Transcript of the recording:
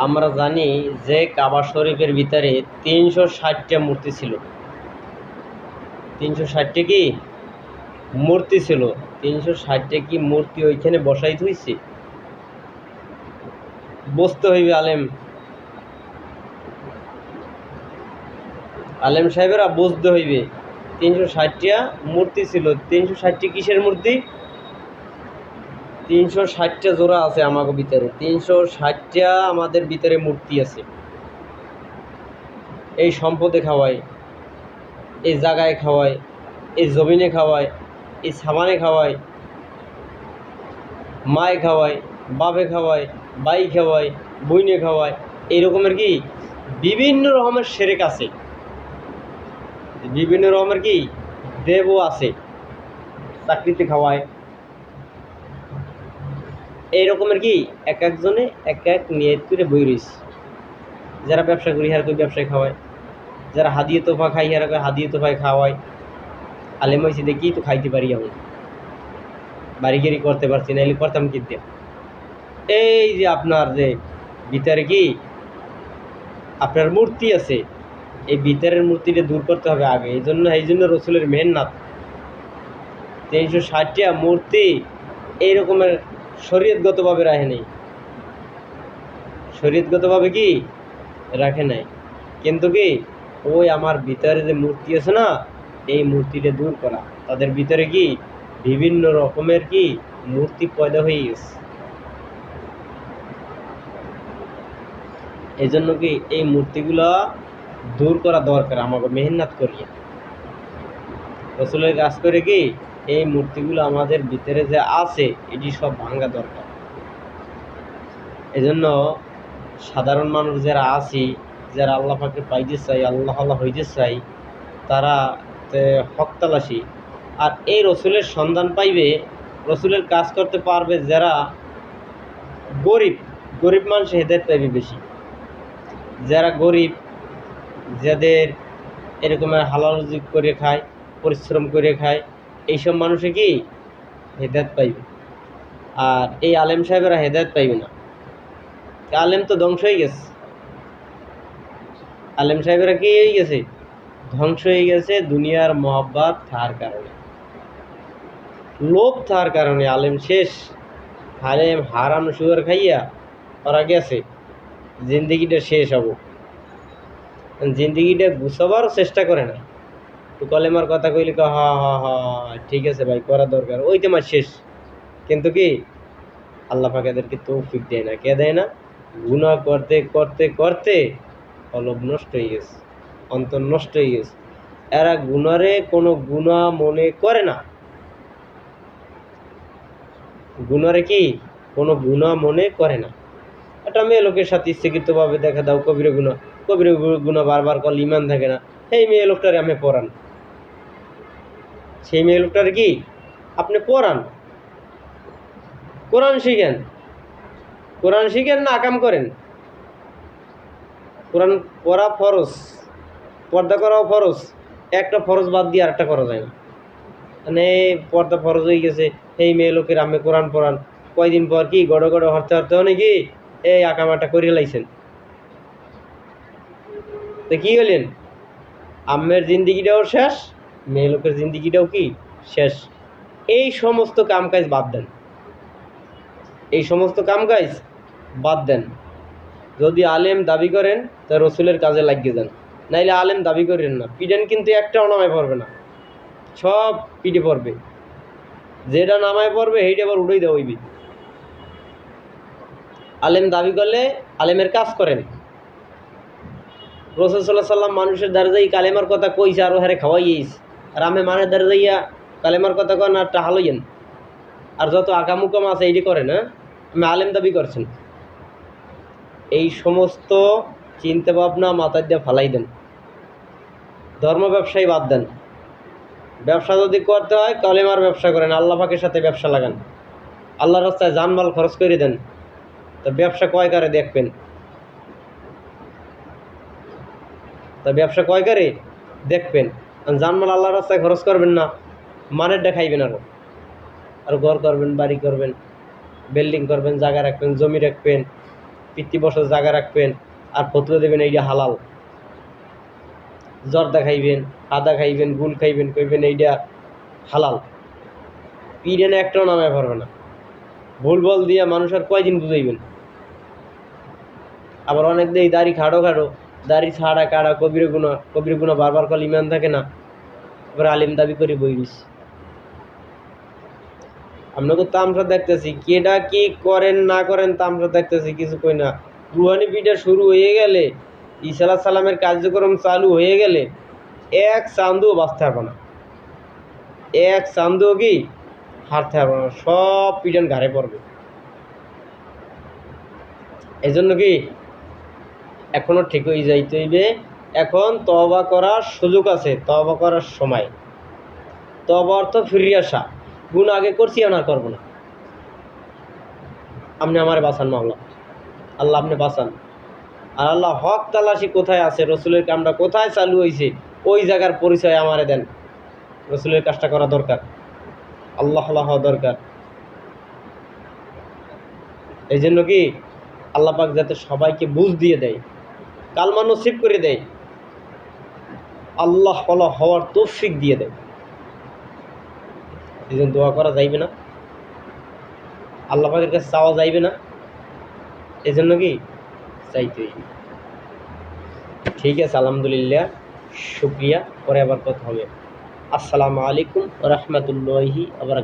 আমরা জানি যে কাবা শরীফের ভিতরে তিনশো ষাটটা মূর্তি ছিল। তিনশো ষাটটা কি? মূর্তি ছিল। তিনশো ষাটটা কি মূর্তি ওইখানে বসাই হয়েছে বসতে হইবে আলেম। আলেম সাহেবেরা বুঝতে হইবে। তিনশো ষাটটা মূর্তি ছিল। তিনশো ষাটটি কিসের মূর্তি? তিনশো ষাটটা জোড়া আছে আমাকে ভিতরে। তিনশো ষাটটা আমাদের ভিতরে মূর্তি আছে। এই সম্পদে খাওয়াই এই জায়গায় খাওয়ায়, এই জমিনে খাওয়ায়, এই সামানে খাওয়ায়, মায়ে খাওয়ায়, বাপে খাওয়ায়, বাই খাওয়াই বইনে খাওয়াই এই রকমের কি? বিভিন্ন রকমের সেরেক আছে। বিভিন্ন রকমের কি? দেবও আছে। চাকরিতে খাওয়ায় এই রকমের কি এক একজনে এক এক নিয়ত করে বই রয়েছে। যারা ব্যবসা করি হার করে ব্যবসায় খাওয়ায়। যারা হাদিয়ে তোফা খাই হার করে হাদিয়ে তোফায় খাওয়ায়। আলেম হয়েছে দেখি তো খাইতে পারি আমি বাড়ি গেড়ি করতে পারছি না এলে করতাম কি দিয়ে? এই যে আপনার যে ভিতরে কি? আপনার মূর্তি আছে। এই ভিতরের মূর্তিটা দূর করতে হবে আগে। এই জন্য এই জন্য রসুলের মেহনত তিনশো ষাটটা মূর্তি এই রকমের শরীয়তগতভাবে রাখে নেই। শরীয়তগতভাবে কি? রাখে নাই। কিন্তু কি? ওই আমার ভিতরে যে মূর্তি আছে না, এই মূর্তিটা দূর করা। তাদের ভিতরে কি? বিভিন্ন রকমের কি? মূর্তি পয়দা হয়ে গেছে। এই জন্য কি এই মূর্তিগুলো দূর করা দরকার আমাকে মেহনত করিয়ে। রসুলের কাজ করে কি এই মূর্তিগুলো আমাদের ভিতরে যে আছে, এটি সব ভাঙ্গা দরকার। এজন্য সাধারণ মানুষ যারা আছি, যারা আল্লাহ পাকে পাইতে চাই, আল্লাহ আল্লাহ হইতে চাই, তারা তে হক তালাশি। আর এই রসুলের সন্ধান পাইবে, রসুলের কাজ করতে পারবে যারা গরিব গরিব মানুষ হেদায়ত পাইবে বেশি। যারা গরিব, যাদের এরকমের হালাল করে খায় পরিশ্রম করে খায়, এইসব মানুষে কি হেদায়ত পাইবে? আর এই আলেম সাহেবেরা হেদায়ত পাইবে না। আলেম তো ধ্বংস হয়ে গেছে। আলেম সাহেবেরা কি হয়ে গেছে? ধ্বংস হয়ে গেছে দুনিয়ার মহব্বত থার কারণে। লোভ থার কারণে আলেম শেষ। আলেম হারাম সুগার খাইয়া ওরা গেছে। জিন্দিগিটা শেষ হব। জিন্দিগিটা গুছাবার চেষ্টা করে না। তো কলেমার কথা কইলে ক, হা হা হা, ঠিক আছে ভাই, করা দরকার। ওই তোমার শেষ। কিন্তু কি, আল্লাহ পাক এদেরকে তৌফিক দেয় না। কে দেয় না? গুনাহ করতে করতে করতে অলব নষ্ট হয়ে গেছে, অন্তর নষ্ট হয়ে গেছে। এরা গুনারে কোনো গুণা মনে করে না। গুনারে কি, কোনো গুণা মনে করে না। একটা মেয়ে লোকের সাথে ইচ্ছাকৃতভাবে দেখা দাও, কবিরে গুণা কবিরে গুণা বারবার কল ইমান থাকে না। সেই মেয়ে লোকটারে আমি পড়ান। সেই মেয়ে লোকটার কি আপনি পড়ান কোরআন শিখেন। কোরআন শিখেন না আকাম করেন। কোরআন পড়া ফরজ, পর্দা করাও ফরজ, একটা ফরজ বাদ দিয়ে আরেকটা করা যায় না। মানে পর্দা ফরজ হয়ে গেছে, এই মেয়ে লোকের আমি কোরআন পড়ান। কয়দিন পর কি গড় গড়ো হরতে হরতে হয় নাকি এই আকামাটা করে লাইছেন? তো কী হলেন? আম্মের জিন্দিগিটাও শেষ মেয়ে লোকের জিন্দিগিটাও কি? শেষ। এই সমস্ত কাম কাজ বাদ দেন। এই সমস্ত কাম কাজ বাদ দেন। যদি আলেম দাবি করেন, তা রসুলের কাজে লাগিয়ে যান নাইলে আলেম দাবি করেন না। পিডেন কিন্তু একটাও নামায় পড়বে না। সব পিঠে পড়বে। যেটা নামায় পড়বে, সেইটা আবার উড়েই দেওয়া হইবে। আলেম দাবি করলে আলেমের কাজ করেন। রসুল সাল্লাহ সাল্লাম মানুষের দ্বারা যাই কালেমার কথা কইছে আরও হারে খাওয়াইয়েছ। আর আমি মানের দ্বারা যাইয়া কালেমার কথা কন আর টাহালইয়েন আর যত আকামুকাম আছে এইটি করেন হ্যাঁ? আমি আলেম দাবি করছেন। এই সমস্ত চিন্তা ভাবনা মাথায় দিয়ে ফালাই দেন। ধর্ম ব্যবসায়ী বাদ দেন। ব্যবসা যদি করতে হয়, কালেমার ব্যবসা করেন, আল্লাহ পাকের সাথে ব্যবসা লাগান। আল্লাহ রাস্তায় জানমাল খরচ করে দেন। তো ব্যবসা কয় কারে দেখবেন? তা ব্যবসা কয় কারে দেখবেন? জানমাল আল্লাহর রাস্তায় খরচ করবেন না, মানের দেখাইবেন আরও আর। ঘর করবেন, বাড়ি করবেন বিল্ডিং করবেন, জায়গা রাখবেন, জমি রাখবেন পিতৃ বছর জায়গা রাখবেন, আর ফতুয়া দেবেন এইটা হালাল। জর্দা খাইবেন আদা খাইবেন, গুল খাইবেন, কইবেন এইটা হালাল। পিডেনে একটাও নামে পারবে না। ভুল বল দিয়া মানুষ আর কয়দিন বুঝাইবেন? আবার অনেক দেই দাড়ি খাড়ো খাড়ো দাড়ি ছাড়া কাড়া কবির গুণা কবির গুণা বারবার কল ইমান থাকে না। এবার আলিম দাবি করে বইরিস আপনাকে তামসা দেখতেছি, কেডা কি করেন, না করেন তামসা দেখতেছি, কিছু কই না। রুহানি পিঠা শুরু হয়ে গেলে ইসালা সালামের কার্যক্রম চালু হয়ে গেলে, এক চান্দুও বাঁচতে পারবে না। এক চান্দুও কি? হারতে পারবে না, সব পিটান ঘাড়ে পড়বে। এই জন্য কি এখনও ঠিক হয়ে যাইতে হইবে। এখন তবা করার সুযোগ আছে তবা করার সময়। তবা অর্থ ফিরিয়ে আসা। গুণ আগে করছি আর করব না। আপনি আমার বাঁচান মাওলা। আল্লাহ আপনি বাঁচান। আর আল্লাহ হক তালাশি কোথায় আছে? রসুলের কামটা কোথায় চালু হয়েছে ওই জায়গার পরিচয় আমারে দেন। রসুলের কাজটা করা দরকার। আল্লাহ আল্লাহ দরকার। এই জন্য কি? আল্লাহ পাক যাতে সবাইকে বুঝ দিয়ে দেয়। কালমা নসিব করে দেয়। আল্লাহ আল্লাহ হওয়ার তৌফিক দিয়ে দেয়। এই দোয়া করা যাইবে না। আল্লাহ পাকের কাছে চাওয়া যাইবে না। এই জন্য কি? চাইতে। ঠিক আছে, আলহামদুলিল্লাহ। শুক্রিয়া, পরে আবার কথা হবে। আসসালামু আলাইকুম রহমতুল্লাহি আবার